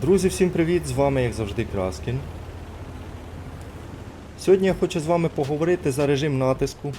Друзі, всім привіт! З вами, як завжди, Краскін. Сьогодні я хочу з вами поговорити за режим натиску,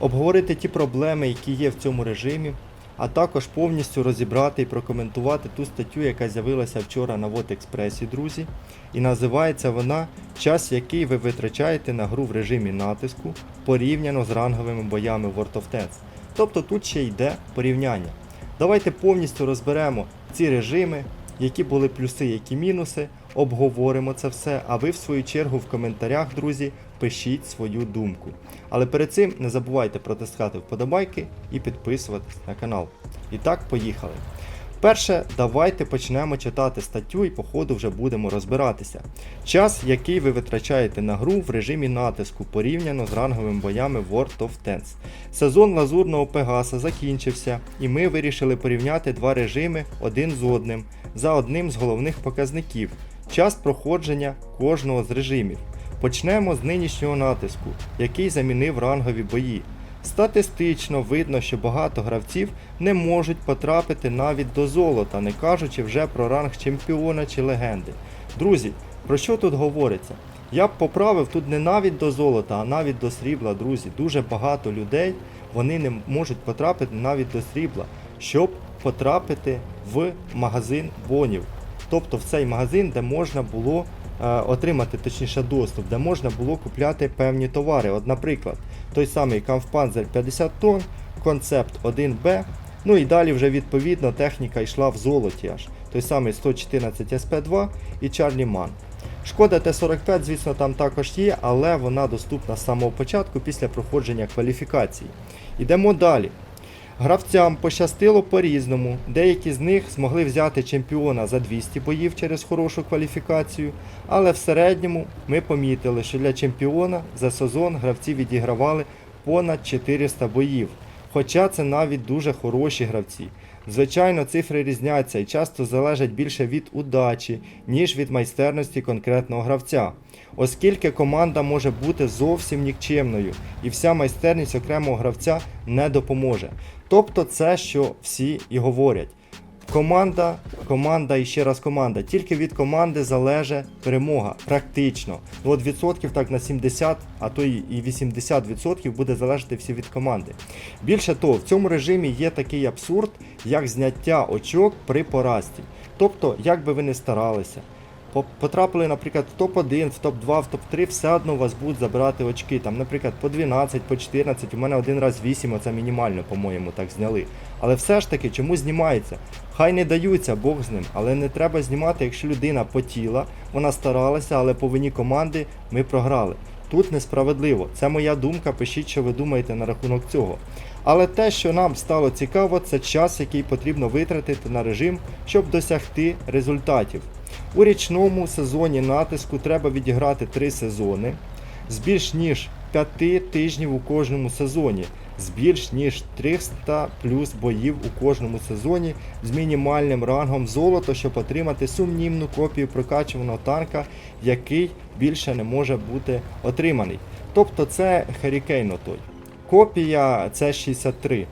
обговорити ті проблеми, які є в цьому режимі, а також повністю розібрати і прокоментувати ту статтю, яка з'явилася вчора на WordExpress, друзі. І називається вона Час, який ви витрачаєте на гру в режимі натиску порівняно з ранговими боями World of Tanks. Тобто тут ще йде порівняння. Давайте повністю розберемо ці режими, які були плюси, які мінуси, обговоримо це все, а ви в свою чергу в коментарях, друзі, пишіть свою думку. Але перед цим не забувайте протискати вподобайки і підписуватись на канал. І так, поїхали. Перше, давайте почнемо читати статтю і по ходу вже будемо розбиратися. Час, який ви витрачаєте на гру в режимі натиску порівняно з ранговими боями World of Tanks. Сезон лазурного Пегаса закінчився, і ми вирішили порівняти два режими один з одним за одним з головних показників час проходження кожного з режимів. Почнемо з нинішнього натиску, який замінив рангові бої. Статистично видно, що багато гравців не можуть потрапити навіть до золота, не кажучи вже про ранг чемпіона чи легенди. Друзі, про що тут говориться? Я б поправив тут не навіть до золота, а навіть до срібла, друзі. Дуже багато людей вони не можуть потрапити навіть до срібла, щоб потрапити в магазин бонів. Тобто в цей магазин, де можна було отримати точніше доступ, де можна було купляти певні товари. От, наприклад, той самий Kampfpanzer 50 тонн, концепт 1B. Ну і далі вже відповідно техніка йшла в золоті аж. Той самий 114 SP2 і Charlie Man. Шкода Т-45, звісно, там також є, але вона доступна з самого початку після проходження кваліфікації. Йдемо далі. Гравцям пощастило по-різному. Деякі з них змогли взяти чемпіона за 200 боїв через хорошу кваліфікацію, але в середньому ми помітили, що для чемпіона за сезон гравці відігравали понад 400 боїв. Хоча це навіть дуже хороші гравці. Звичайно, цифри різняться і часто залежать більше від удачі, ніж від майстерності конкретного гравця, оскільки команда може бути зовсім нікчемною, і вся майстерність окремого гравця не допоможе. Тобто це, що всі і говорять. Команда, команда і ще раз команда. Тільки від команди залежить перемога. Практично. Ну от відсотків так на 70, а то і 80% буде залежати всі від команди. Більше того, в цьому режимі є такий абсурд, як зняття очок при поразці. Тобто, як би ви не старалися, потрапили, наприклад, в топ-1, в топ-2, в топ-3, все одно у вас будуть забирати очки. Там, наприклад, по 12, по 14, у мене один раз 8, оце мінімально, по-моєму, так зняли. Але все ж таки, чому знімається? Хай не даються, Бог з ним, але не треба знімати, якщо людина потіла, вона старалася, але по вині команди ми програли. Тут несправедливо. Це моя думка, пишіть, що ви думаєте на рахунок цього. Але те, що нам стало цікаво, це час, який потрібно витратити на режим, щоб досягти результатів. У річному сезоні натиску треба відіграти 3 сезони з більш ніж 5 тижнів у кожному сезоні, з більш ніж 300 плюс боїв у кожному сезоні з мінімальним рангом золото, щоб отримати сумнівну копію прокачуваного танка, який більше не може бути отриманий. Тобто це Hurricane той. Копія це 63.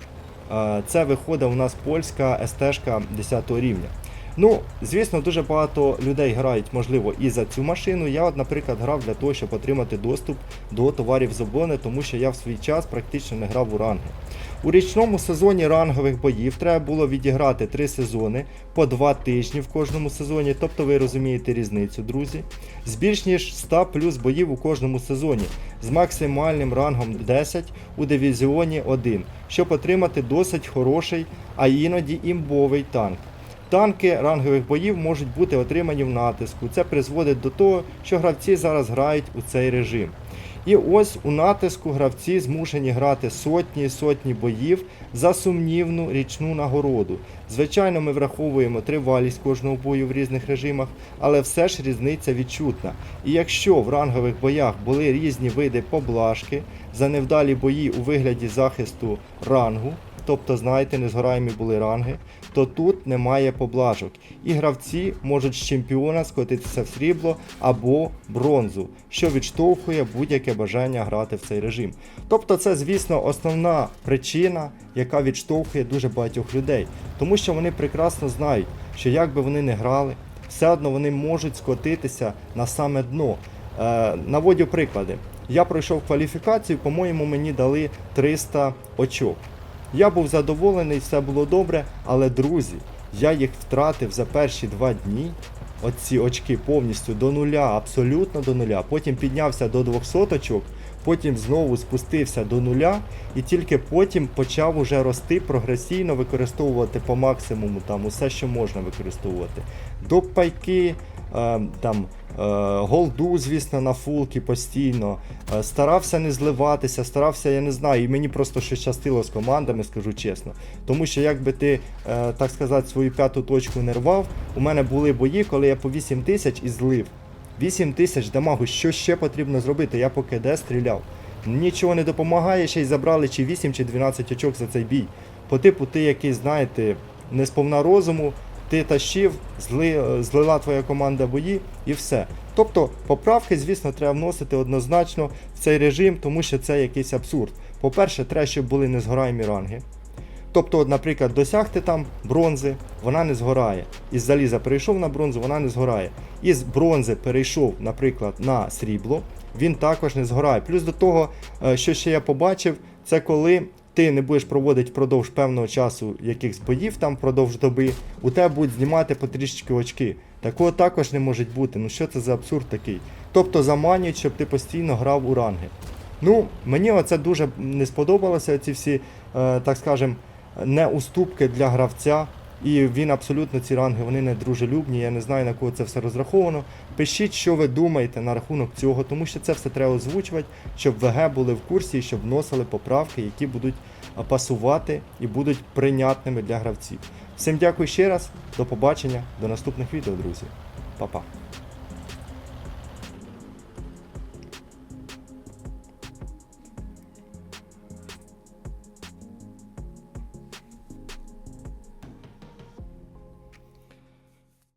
Е, Це виходить у нас польська СТ-шка 10 рівня. Ну, звісно, дуже багато людей грають, можливо, і за цю машину. Я, от, наприклад, грав для того, щоб отримати доступ до товарів з обони, тому що я в свій час практично не грав у ранги. У річному сезоні рангових боїв треба було відіграти 3 сезони по 2 тижні в кожному сезоні, тобто ви розумієте різницю, друзі. З більш ніж 100 плюс боїв у кожному сезоні, з максимальним рангом 10 у дивізіоні 1, щоб отримати досить хороший, а іноді імбовий танк. Танки рангових боїв можуть бути отримані в натиску. Це призводить до того, що гравці зараз грають у цей режим. І ось у натиску гравці змушені грати сотні і сотні боїв за сумнівну річну нагороду. Звичайно, ми враховуємо тривалість кожного бою в різних режимах, але все ж різниця відчутна. І якщо в рангових боях були різні види поблажки за невдалі бої у вигляді захисту рангу, тобто, знаєте, незгораємі були ранги, то тут немає поблажок. І гравці можуть з чемпіона скотитися в срібло або бронзу, що відштовхує будь-яке бажання грати в цей режим. Тобто, це, звісно, основна причина, яка відштовхує дуже багатьох людей, тому що вони прекрасно знають, що як би вони не грали, все одно вони можуть скотитися на саме дно. Е, наводю приклади. Я пройшов кваліфікацію, по-моєму, мені дали 300 очок. Я був задоволений, все було добре, але друзі, я їх втратив за перші два дні. Оці очки повністю до нуля, абсолютно до нуля. Потім піднявся до 200 очок, потім знову спустився до нуля, і тільки потім почав уже рости прогресійно, використовувати по максимуму там усе, що можна використовувати. Допайки, е, там е, голду, звісно, на фулки постійно. Е, Старався не зливатися, старався, я не знаю, і мені просто щось щастило з командами, скажу чесно. Тому що якби ти, е, так сказати, свою п'яту точку не рвав, у мене були бої, коли я по 8 тисяч і злив. 8 тисяч дамагу, що ще потрібно зробити? Я по КД стріляв. Нічого не допомагає, ще й забрали чи 8, чи 12 очок за цей бій. По типу, ти якийсь, знаєте, не сповна розуму, ти тащив, зли, злила твоя команда бої і все. Тобто поправки, звісно, треба вносити однозначно в цей режим, тому що це якийсь абсурд. По-перше, треба, щоб були незгораємі ранги. Тобто, наприклад, досягти там бронзи, вона не згорає. Із заліза перейшов на бронзу, вона не згорає. Із бронзи перейшов, наприклад, на срібло, він також не згорає. Плюс до того, е, що ще я побачив, це коли ти не будеш проводити впродовж певного часу якихось боїв, там впродовж доби, у тебе будуть знімати потрішечки очки. Такого також не може бути. Ну що це за абсурд такий? Тобто заманюють, щоб ти постійно грав у ранги. Ну, мені оце дуже не сподобалося, ці всі, е, так скажем, неуступки для гравця. І він абсолютно ці ранги вони не дружелюбні. Я не знаю на кого це все розраховано. Пишіть, що ви думаєте на рахунок цього, тому що це все треба озвучувати, щоб ВГ були в курсі і щоб вносили поправки, які будуть пасувати і будуть прийнятними для гравців. Всім дякую ще раз, до побачення, до наступних відео, друзі. Па-па.